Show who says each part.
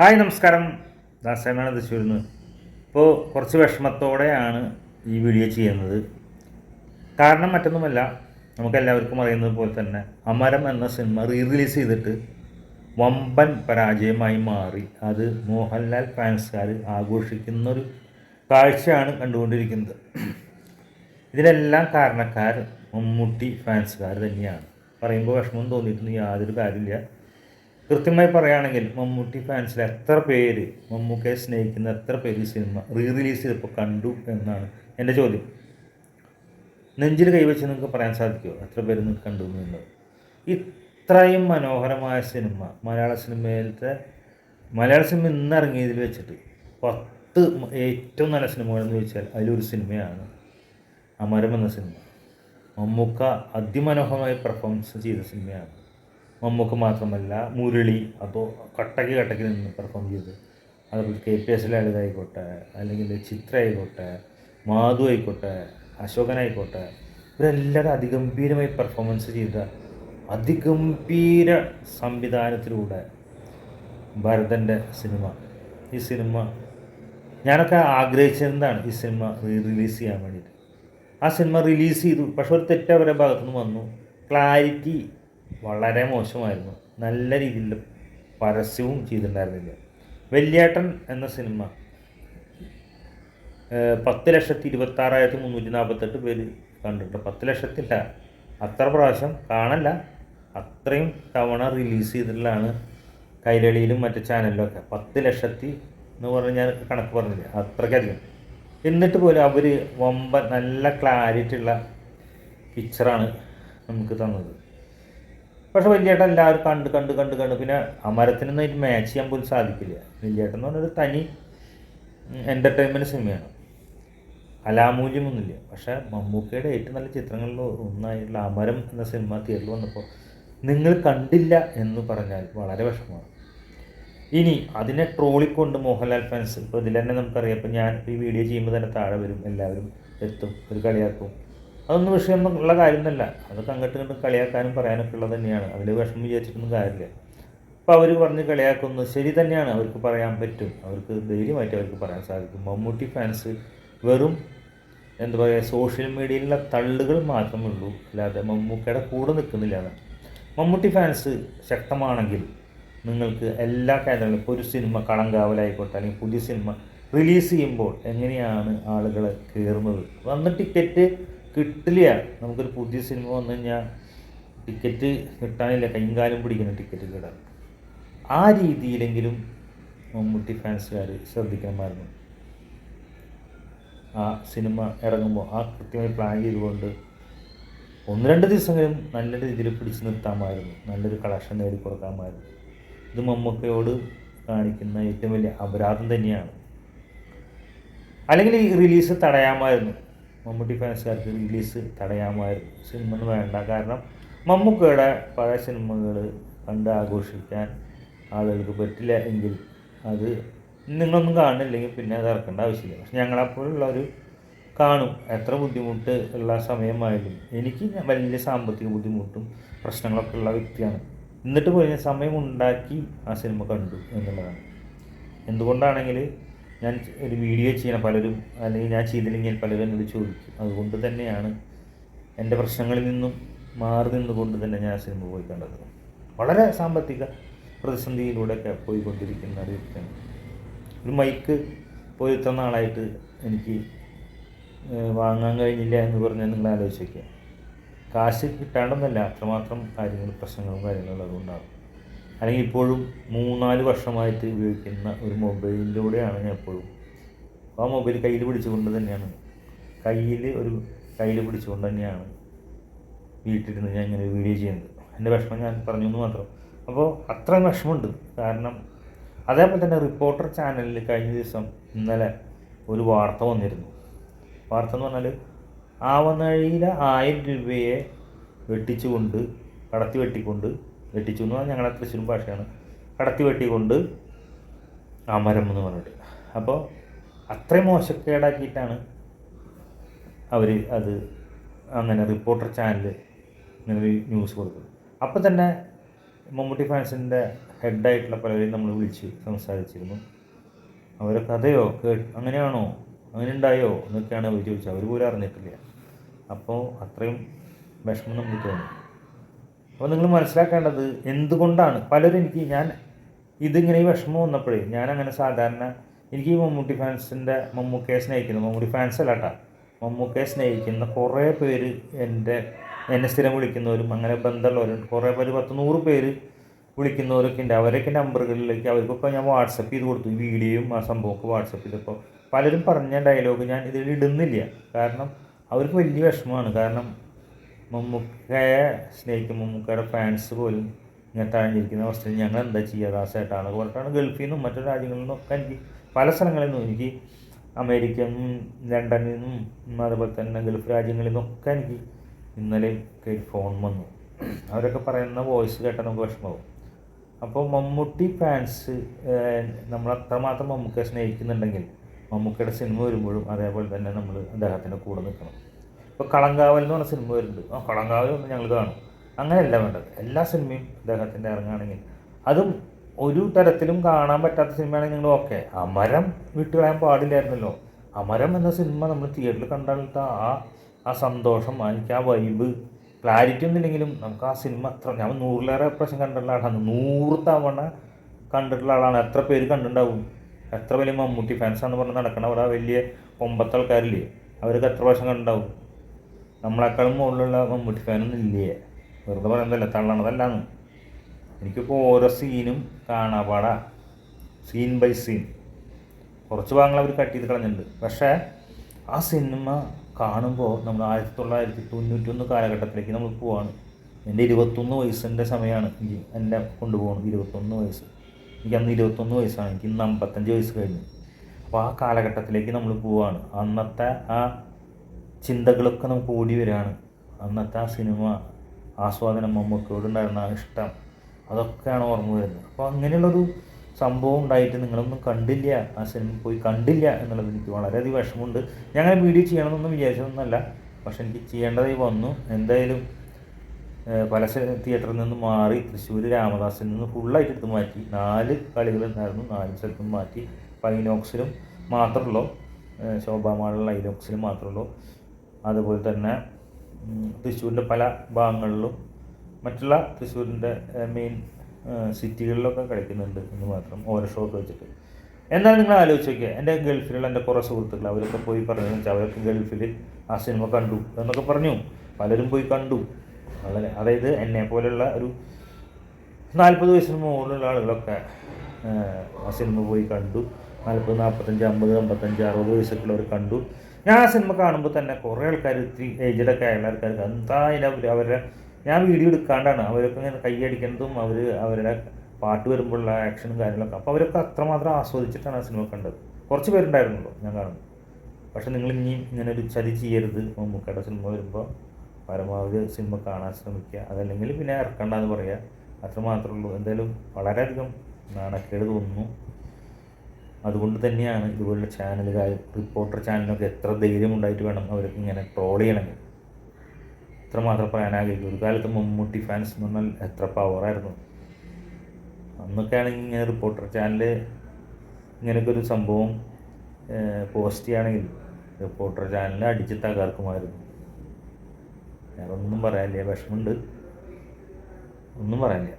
Speaker 1: Hi നമസ്കാരം. ദാസേനാണ് തൃശ്ശൂരിൽ നിന്ന് ഇപ്പോൾ കുറച്ച് വിഷമത്തോടെയാണ് ഈ വീഡിയോ ചെയ്യുന്നത്. കാരണം മറ്റൊന്നുമല്ല നമുക്കെല്ലാവർക്കും അറിയുന്നത് പോലെ തന്നെ അമരം എന്ന സിനിമ റീ റിലീസ് ചെയ്തിട്ട് വമ്പൻ പരാജയമായി മാറി. അത് മോഹൻലാൽ ഫാൻസുകാർ ആഘോഷിക്കുന്നൊരു കാഴ്ചയാണ് കണ്ടുകൊണ്ടിരിക്കുന്നത്. ഇതിനെല്ലാം കാരണക്കാർ മമ്മൂട്ടി ഫാൻസുകാർ തന്നെയാണ്. പറയുമ്പോൾ വിഷമം തോന്നിയിട്ടൊന്നും യാതൊരു കാര്യമില്ല. കൃത്യമായി പറയുകയാണെങ്കിൽ മമ്മൂട്ടി ഫാൻസിൽ എത്ര പേര് മമ്മൂക്കയെ സ്നേഹിക്കുന്ന എത്ര പേര് ഈ സിനിമ റീ റിലീസ് ചെയ്തപ്പോൾ കണ്ടു എന്നാണ് എന്റെ ചോദ്യം. നെഞ്ചിൽ കൈവച്ച് നിങ്ങൾക്ക് പറയാൻ സാധിക്കുമോ? എത്ര പേര് നിങ്ങൾക്ക് കണ്ടു എന്നുള്ളത്? ഇത്രയും മനോഹരമായ സിനിമ മലയാള സിനിമയിലത്തെ മലയാള സിനിമ ഇന്ന് ഇറങ്ങിയതിൽ വെച്ചിട്ട് പത്ത് ഏറ്റവും നല്ല സിനിമകളെന്ന് ചോദിച്ചാൽ അതിലൊരു സിനിമയാണ് അമരം എന്ന സിനിമ. മമ്മൂക്ക അതിമനോഹരമായി പെർഫോമൻസ് ചെയ്ത സിനിമയാണ്. മമ്മൂക്ക മാത്രമല്ല മുരളി അപ്പോൾ കട്ടക്ക് കട്ടക്ക് നിന്ന് പെർഫോം ചെയ്ത്. അതുപോലെ കെ പി എസ് ലളിതായിക്കോട്ടെ അല്ലെങ്കിൽ ചിത്ര ആയിക്കോട്ടെ മാധു ആയിക്കോട്ടെ അശോകനായിക്കോട്ടെ ഇവരെല്ലാവരും അതിഗംഭീരമായി പെർഫോമൻസ് ചെയ്ത അതിഗംഭീര സംവിധാനത്തിലൂടെ ഭരതന്റെ സിനിമ ഈ സിനിമ ഞാനൊക്കെ ആഗ്രഹിച്ചിരുന്നതാണ് ഈ സിനിമ റീ റിലീസ് ചെയ്യാൻ വേണ്ടിയിട്ട്. ആ സിനിമ റിലീസ് ചെയ്തു. പക്ഷെ ഒരു തെറ്റ് അവരുടെ ഭാഗത്തുനിന്ന് വന്നു. ക്ലാരിറ്റി വളരെ മോശമായിരുന്നു. നല്ല രീതിയിൽ പരസ്യവും ചെയ്തിട്ടുണ്ടായിരുന്നില്ല. വെള്ളിയാട്ടൻ എന്ന സിനിമ പത്ത് ലക്ഷത്തി ഇരുപത്താറായിരത്തി മുന്നൂറ്റി നാൽപ്പത്തെട്ട് പേര് കണ്ടിട്ടുണ്ട് പത്ത് ലക്ഷത്തില്ല അത്ര പ്രാവശ്യം കാണല്ല അത്രയും തവണ റിലീസ് ചെയ്തിട്ടുള്ളതാണ് കൈരളിയിലും മറ്റു ചാനലിലൊക്കെ പത്ത് ലക്ഷത്തി എന്ന് പറഞ്ഞ് ഞാൻ കണക്ക് പറഞ്ഞില്ല അത്രയ്ക്കധികം എന്നിട്ട് പോലും അവർ വമ്പ നല്ല ക്ലാരിറ്റി ഉള്ള പിക്ചറാണ് നമുക്ക് തന്നത്. പക്ഷെ വലിയേട്ടൻ എല്ലാവരും കണ്ട് കണ്ട് കണ്ട് കണ്ട് പിന്നെ അമരത്തിനൊന്നും അതിന് മാച്ച് ചെയ്യാൻ പോലും സാധിക്കില്ല. വലിയേട്ടൻ എന്ന് പറഞ്ഞൊരു തനി എന്റർടൈൻമെന്റ് സിനിമയാണ് കലാമൂല്യമൊന്നുമില്ല. പക്ഷേ മമ്മൂക്കയുടെ ഏറ്റവും നല്ല ചിത്രങ്ങളിൽ ഒന്നായിട്ടുള്ള അമരം എന്ന സിനിമ തിയേറ്ററിൽ വന്നപ്പോൾ നിങ്ങൾ കണ്ടില്ല എന്ന് പറഞ്ഞാൽ വളരെ വിഷമമാണ്. ഇനി അതിനെ ട്രോളിക്കൊണ്ട് മോഹൻലാൽ ഫാൻസ് ഇപ്പോൾ ഇതിൽ തന്നെ നമുക്കറിയാം. ഇപ്പോൾ ഞാൻ ഈ വീഡിയോ ചെയ്യുമ്പോൾ തന്നെ താഴെ വരും. എല്ലാവരും എത്തും. ഒരു കളിയാക്കും. അതൊന്നും വിഷയം ഉള്ള കാര്യമൊന്നുമല്ല. അതൊക്കെ അങ്ങോട്ട് ഇങ്ങോട്ട് കളിയാക്കാനും പറയാനൊക്കെ ഉള്ളത് തന്നെയാണ്. അതിൽ വിഷമം വിചാരിച്ചിട്ടൊന്നും കാര്യമില്ല. അപ്പോൾ അവർ പറഞ്ഞ് കളിയാക്കുന്നു ശരി തന്നെയാണ്. അവർക്ക് പറയാൻ പറ്റും. അവർക്ക് ധൈര്യമായിട്ട് അവർക്ക് പറയാൻ സാധിക്കും. മമ്മൂട്ടി ഫാൻസ് വെറും എന്താ പറയുക സോഷ്യൽ മീഡിയയിലുള്ള തള്ളുകൾ മാത്രമേ ഉള്ളൂ. അല്ലാതെ മമ്മൂക്കയുടെ കൂടെ നിൽക്കുന്നില്ല മമ്മൂട്ടി ഫാൻസ് ശക്തമാണെങ്കിൽ നിങ്ങൾക്ക് എല്ലാ കാര്യങ്ങളും ഇപ്പോൾ ഒരു സിനിമ കളങ്കാവലായിക്കോട്ടെ അല്ലെങ്കിൽ പുതിയ സിനിമ റിലീസ് ചെയ്യുമ്പോൾ എങ്ങനെയാണ് ആളുകൾ കയറുന്നത് വന്ന് ടിക്കറ്റ് കിട്ടില്ല. നമുക്കൊരു പുതിയ സിനിമ വന്നു കഴിഞ്ഞാൽ ടിക്കറ്റ് കിട്ടാനില്ല. കൈകാലം പിടിക്കണം ടിക്കറ്റ് കിട്ടാൻ ആ രീതിയിലെങ്കിലും മമ്മൂട്ടി ഫാൻസുകാർ ശ്രദ്ധിക്കണമായിരുന്നു. ആ സിനിമ ഇറങ്ങുമ്പോൾ ആ കൃത്യമായി പ്ലാൻ ചെയ്തുകൊണ്ട് ഒന്ന് രണ്ട് ദിവസമെങ്കിലും നല്ല രീതിയിൽ പിടിച്ചു നിർത്താമായിരുന്നു. നല്ലൊരു കളക്ഷൻ നേടിക്കൊടുക്കാമായിരുന്നു. ഇത് മമ്മൂക്കയോട് കാണിക്കുന്ന ഏറ്റവും വലിയ അപരാധം തന്നെയാണ്. അല്ലെങ്കിൽ ഈ റിലീസ് തടയാമായിരുന്നു. മമ്മൂട്ടി ഫാൻസുകാർക്ക് റിലീസ് തടയാമായിരുന്നു സിനിമ വേണ്ട. കാരണം മമ്മൂക്കയുടെ പഴയ സിനിമകൾ കണ്ട് ആഘോഷിക്കാൻ ആളുകൾക്ക് പറ്റില്ല എങ്കിൽ അത് നിങ്ങളൊന്നും കാണില്ലെങ്കിൽ പിന്നെ അത് ഇറക്കേണ്ട ആവശ്യമില്ല. പക്ഷെ ഞങ്ങളെപ്പോലുള്ളവർ കാണും. എത്ര ബുദ്ധിമുട്ട് ഉള്ള സമയമായാലും എനിക്ക് വലിയ സാമ്പത്തിക ബുദ്ധിമുട്ടും പ്രശ്നങ്ങളൊക്കെ ഉള്ള വ്യക്തിയാണ്. എന്നിട്ട് പോയി സമയം ഉണ്ടാക്കി ആ സിനിമ കണ്ടു എന്നുള്ളതാണ്. എന്തുകൊണ്ടാണെങ്കിൽ ഞാൻ ഒരു വീഡിയോ ചെയ്യണം പലരും അല്ലെങ്കിൽ ഞാൻ ചെയ്തില്ലെങ്കിൽ പലരും എന്നോട് ചോദിക്കും. അതുകൊണ്ട് തന്നെയാണ് എന്റെ പ്രശ്നങ്ങളിൽ നിന്നും മാറി നിന്നുകൊണ്ട് തന്നെ ഞാൻ സിനിമ പോയി കണ്ടത്. വളരെ സാമ്പത്തിക പ്രതിസന്ധിയിലൂടെയൊക്കെ പോയിക്കൊണ്ടിരിക്കുന്ന ഒരു വ്യക്തിയാണ്. ഒരു മൈക്ക് പോയി ഇത്ര നാളായിട്ട് എനിക്ക് വാങ്ങാൻ കഴിഞ്ഞില്ല എന്ന് പറഞ്ഞാൽ നിങ്ങൾ ആലോചിച്ച് നോക്കുക കാശ് കിട്ടാണ്ടെന്നല്ല അത്രമാത്രം കാര്യങ്ങൾ പ്രശ്നങ്ങളും കാര്യങ്ങളും അതുകൊണ്ടാണ് അല്ലെങ്കിൽ ഇപ്പോഴും മൂന്നാൽ വർഷമായിട്ട് ഉപയോഗിക്കുന്ന ഒരു മൊബൈലിലൂടെയാണ് ഞാൻ എപ്പോഴും ആ മൊബൈൽ കയ്യിൽ പിടിച്ചുകൊണ്ട് തന്നെയാണ്. കയ്യിൽ ഒരു കയ്യിൽ പിടിച്ചുകൊണ്ട് തന്നെയാണ് വീട്ടിലിരുന്ന് ഞാൻ ഇങ്ങനെ വീഡിയോ ചെയ്യുന്നത്. എന്റെ വിഷമം ഞാൻ പറഞ്ഞു എന്ന് മാത്രം. അപ്പോൾ അത്രയും വിഷമമുണ്ട്. കാരണം അതേപോലെ തന്നെ റിപ്പോർട്ടർ ചാനലിൽ കഴിഞ്ഞ ദിവസം ഇന്നലെ ഒരു വാർത്ത വന്നിരുന്നു. വാർത്ത എന്ന് പറഞ്ഞാൽ ആവനഴിയിലെ ആയിരം രൂപയെ വെട്ടിച്ചുകൊണ്ട് കടത്തി വെട്ടിക്കൊണ്ട് വെട്ടിച്ചു എന്ന് പറഞ്ഞാൽ ഞങ്ങളുടെ തൃശ്ശൂർ ഭാഷയാണ് കടത്തി വെട്ടിക്കൊണ്ട് അമരം എന്ന് പറഞ്ഞിട്ട്. അപ്പോൾ അത്രയും മോശക്കേടാക്കിയിട്ടാണ് അവർ അത് അങ്ങനെ റിപ്പോർട്ടർ ചാനൽ ഇങ്ങനെ ന്യൂസ് കൊടുക്കും അപ്പോൾ തന്നെ മമ്മൂട്ടി ഫാൻസിന്റെ ഹെഡായിട്ടുള്ള പലരെയും നമ്മൾ വിളിച്ച് സംസാരിച്ചിരുന്നു. അവരൊക്കെ അതെയോ കേ അങ്ങനെയാണോ? അങ്ങനെ ഉണ്ടായോ എന്നൊക്കെയാണ് അവർ ചോദിച്ചത്. അവർ പോലും അറിഞ്ഞിട്ടില്ല. അപ്പോൾ അത്രയും വിഷമം നമുക്ക് തോന്നി. അപ്പോൾ നിങ്ങൾ മനസ്സിലാക്കേണ്ടത് എന്തുകൊണ്ടാണ്? പലരും എനിക്ക് ഞാൻ ഇതിങ്ങനെ ഈ വിഷമം വന്നപ്പോഴേ ഞാൻ അങ്ങനെ സാധാരണ എനിക്ക് ഈ മമ്മൂട്ടി ഫാൻസിന്റെ മമ്മൂക്കയെ സ്നേഹിക്കുന്ന. മമ്മൂട്ടി ഫാൻസ് അല്ല കേട്ടോ മമ്മൂക്കയെ സ്നേഹിക്കുന്ന കുറേ പേര് എന്റെ എന്നെ സ്ഥിരം വിളിക്കുന്നവരും അങ്ങനെ ബന്ധമുള്ളവരും കുറേ പേര് പത്ത് നൂറ് പേര് വിളിക്കുന്നവരൊക്കെ ഉണ്ട്. അവരൊക്കെ നമ്പറുകളിലേക്ക് അവർക്കൊക്കെ ഞാൻ വാട്സപ്പ് ചെയ്ത് കൊടുത്തു. വീഡിയോയും ആ സംഭവമൊക്കെ വാട്സപ്പ് ചെയ്തപ്പോൾ പലരും പറഞ്ഞ ഡയലോഗ് ഞാൻ ഇതിൽ ഇടുന്നില്ല. കാരണം അവർക്ക് വലിയ വിഷമമാണ്. കാരണം മമ്മൂക്കയെ സ്നേഹിക്കും മമ്മൂക്കയുടെ ഫാൻസ് പോലും ഇങ്ങനെ തഴഞ്ഞിരിക്കുന്ന അവസ്ഥയിൽ ഞങ്ങൾ എന്താ ചെയ്യുക ദാസായിട്ടാണ് പറഞ്ഞിട്ടാണ് ഗൾഫിൽ നിന്നും മറ്റു രാജ്യങ്ങളിൽ നിന്നൊക്കെ എനിക്ക് പല സ്ഥലങ്ങളിൽ നിന്നും എനിക്ക് അമേരിക്കയിൽ നിന്നും ലണ്ടനിൽ നിന്നും അതുപോലെ തന്നെ ഗൾഫ് രാജ്യങ്ങളിൽ നിന്നൊക്കെ എനിക്ക് ഇന്നലെ ഫോൺ വന്നു. അവരൊക്കെ പറയുന്ന വോയിസ് കേട്ടാൽ നമുക്ക് വിഷമമാവും. അപ്പോൾ മമ്മൂട്ടി ഫാൻസ് നമ്മൾ അത്രമാത്രം മമ്മൂക്കയെ സ്നേഹിക്കുന്നുണ്ടെങ്കിൽ മമ്മൂക്കയുടെ സിനിമ വരുമ്പോഴും അതേപോലെ തന്നെ നമ്മൾ അദ്ദേഹത്തിന്റെ കൂടെ നിൽക്കണം. ഇപ്പോൾ കളങ്കാവൽ എന്ന് പറഞ്ഞ സിനിമ വരുന്നുണ്ട്. ആ കളങ്കാവൽ ഒന്ന് ഞങ്ങൾ കാണും. അങ്ങനെയല്ല വേണ്ടത്. എല്ലാ സിനിമയും അദ്ദേഹത്തിന്റെ ഇറങ്ങുകയാണെങ്കിൽ അതും ഒരു തരത്തിലും കാണാൻ പറ്റാത്ത സിനിമയാണെങ്കിൽ നിങ്ങൾ ഓക്കെ. അമരം വിട്ടുകളയാൻ പാടില്ലായിരുന്നല്ലോ. അമരം എന്ന സിനിമ നമ്മൾ തിയേറ്ററിൽ കണ്ടാലത്തെ ആ ആ സന്തോഷം എനിക്ക് ആ വൈബ് ക്ലാരിറ്റി ഒന്നുമില്ലെങ്കിലും നമുക്ക് ആ സിനിമ അത്ര ഞാൻ നൂറിലേറെ പ്രാവശ്യം കണ്ടിട്ടുള്ള ആളാണ്. നൂറ് തവണ കണ്ടിട്ടുള്ള ആളാണ്. എത്ര പേര് കണ്ടിട്ടുണ്ടാവും? എത്ര വലിയ മമ്മൂട്ടി ഫാൻസാണെന്ന് പറഞ്ഞ് നടക്കണ അവിടെ വലിയ ഒമ്പത്തെ അവർക്ക് എത്ര പ്രാവശ്യം കണ്ടിട്ടുണ്ടാവും? നമ്മളെക്കാളും മുകളിലുള്ള മമ്മൂട്ടി ഫാനൊന്നും ഇല്ലേ? വെറുതെ പറയുന്നതല്ല തള്ളണതല്ലാന്ന്. എനിക്കിപ്പോൾ ഓരോ സീനും കാണാപാടാ. Scene by scene. കുറച്ച് ഭാഗങ്ങൾ അവർ കട്ട് ചെയ്ത് കളഞ്ഞിട്ടുണ്ട്. പക്ഷേ ആ സിനിമ കാണുമ്പോൾ നമ്മൾ ആയിരത്തി തൊള്ളായിരത്തി തൊണ്ണൂറ്റൊന്ന് കാലഘട്ടത്തിലേക്ക് നമ്മൾ പോവാണ്. എന്റെ ഇരുപത്തൊന്ന് വയസ്സിന്റെ സമയമാണ് എനിക്ക് എന്നെ കൊണ്ടുപോകണം ഇരുപത്തൊന്ന് വയസ്സ്. എനിക്ക് അന്ന് ഇരുപത്തൊന്ന് വയസ്സാണ്. എനിക്ക് ഇന്ന് അമ്പത്തഞ്ച് വയസ്സ് കഴിഞ്ഞു. അപ്പോൾ ആ കാലഘട്ടത്തിലേക്ക് നമ്മൾ പോവാണ്. അന്നത്തെ ആ ചിന്തകളൊക്കെ നമുക്ക് ഓടി വരികയാണ്. അന്നത്തെ ആ സിനിമ ആസ്വാദനം മമ്മൂക്കയോടുണ്ടായിരുന്ന ഇഷ്ടം. അതൊക്കെയാണ് ഓർമ്മ വരുന്നത്. അപ്പോൾ അങ്ങനെയുള്ളൊരു സംഭവം ഉണ്ടായിട്ട് നിങ്ങളൊന്നും കണ്ടില്ല. ആ സിനിമ പോയി കണ്ടില്ല എന്നുള്ളത് എനിക്ക് വളരെയധികം വിഷമമുണ്ട്. ഞങ്ങൾ വീഡിയോ ചെയ്യണമെന്നൊന്നും വിചാരിച്ചതൊന്നുമല്ല. പക്ഷെ എനിക്ക് ചെയ്യേണ്ടതായി വന്നു. എന്തായാലും പല തിയേറ്ററിൽ നിന്ന് മാറി തൃശ്ശൂർ രാമദാസിൽ നിന്ന് ഫുള്ളായിട്ട് എടുത്ത് മാറ്റി. നാല് കളികളുണ്ടായിരുന്നു. നാല് സ്ഥലത്തും മാറ്റി. പൈനോക്സിലും മാത്രമുള്ളൂ ശോഭാമാളുള്ള ഐനോക്സിലും മാത്രമുള്ളൂ അതുപോലെ തന്നെ തൃശ്ശൂരിന്റെ പല ഭാഗങ്ങളിലും മറ്റുള്ള തൃശ്ശൂരിന്റെ മെയിൻ സിറ്റികളിലൊക്കെ കളിക്കുന്നുണ്ട് എന്ന് മാത്രം ഓരോ ഷോക്ക് വെച്ചിട്ട്. എന്നാൽ നിങ്ങൾ ആലോചിച്ച് നോക്കിയാൽ എന്റെ ഗൾഫിലുള്ള എന്റെ കുറേ സുഹൃത്തുക്കൾ അവരൊക്കെ പോയി പറഞ്ഞു വെച്ചാൽ അവരൊക്കെ ഗൾഫിൽ ആ സിനിമ കണ്ടു എന്നൊക്കെ പറഞ്ഞു. പലരും പോയി കണ്ടു. വളരെ അതായത് എന്നെ പോലെയുള്ള ഒരു നാൽപ്പത് വയസ്സിന് മുകളിലുള്ള ആളുകളൊക്കെ ആ സിനിമ പോയി കണ്ടു. നാൽപ്പത് നാൽപ്പത്തഞ്ച് അമ്പത് അമ്പത്തഞ്ച് അറുപത് വയസ്സൊക്കെ ഉള്ളവർ കണ്ടു. ഞാൻ ആ സിനിമ കാണുമ്പോൾ തന്നെ കുറേ ആൾക്കാർ ഇത്തിരി ഏജഡൊക്കെ ആയുള്ള ആൾക്കാർക്ക് എന്താ അതിന് അവരുടെ ഞാൻ വീഡിയോ എടുക്കാണ്ടാണ്. അവരൊക്കെ ഇങ്ങനെ കൈയടിക്കുന്നതും അവർ അവരുടെ പാട്ട് വരുമ്പോഴുള്ള ആക്ഷനും കാര്യങ്ങളൊക്കെ. അപ്പോൾ അവരൊക്കെ അത്രമാത്രം ആസ്വദിച്ചിട്ടാണ് ആ സിനിമ കണ്ടത്. കുറച്ച് പേരുണ്ടായിരുന്നുള്ളൂ ഞാൻ കാണുന്നത്. പക്ഷേ നിങ്ങൾ ഇനിയും ഇങ്ങനെ ഒരു ചതി ചെയ്യരുത്. മമ്മൂക്കയുടെ സിനിമ വരുമ്പോൾ പരമാവധി സിനിമ കാണാൻ ശ്രമിക്കുക. അതല്ലെങ്കിൽ പിന്നെ ഇറക്കണ്ടെന്ന് പറയുക അത്രമാത്രമേ ഉള്ളൂ. എന്തായാലും വളരെയധികം നാണക്കേട് തോന്നുന്നു. അതുകൊണ്ട് തന്നെയാണ് ഇതുപോലുള്ള ചാനലുകാർ റിപ്പോർട്ടർ ചാനലിനൊക്കെ എത്ര ധൈര്യം ഉണ്ടായിട്ട് വേണം അവർക്ക് ഇങ്ങനെ ട്രോൾ ചെയ്യണമെങ്കിൽ. ഇത്രമാത്രം പറയാൻ ആഗ്രഹിക്കും ഒരു കാലത്ത് മമ്മൂട്ടി ഫാൻസ് എന്ന് പറഞ്ഞാൽ എത്ര പവറായിരുന്നു അന്നൊക്കെ ആണെങ്കിൽ ഇങ്ങനെ റിപ്പോർട്ടർ ചാനൽ ഇങ്ങനെയൊക്കെ ഒരു സംഭവം പോസ്റ്റ് ചെയ്യുകയാണെങ്കിൽ റിപ്പോർട്ടർ ചാനൽ അടിച്ച് തകർക്കുമായിരുന്നു. ഒന്നും പറയാനില്ല. വിഷമമുണ്ട്. ഒന്നും പറയാനില്ല.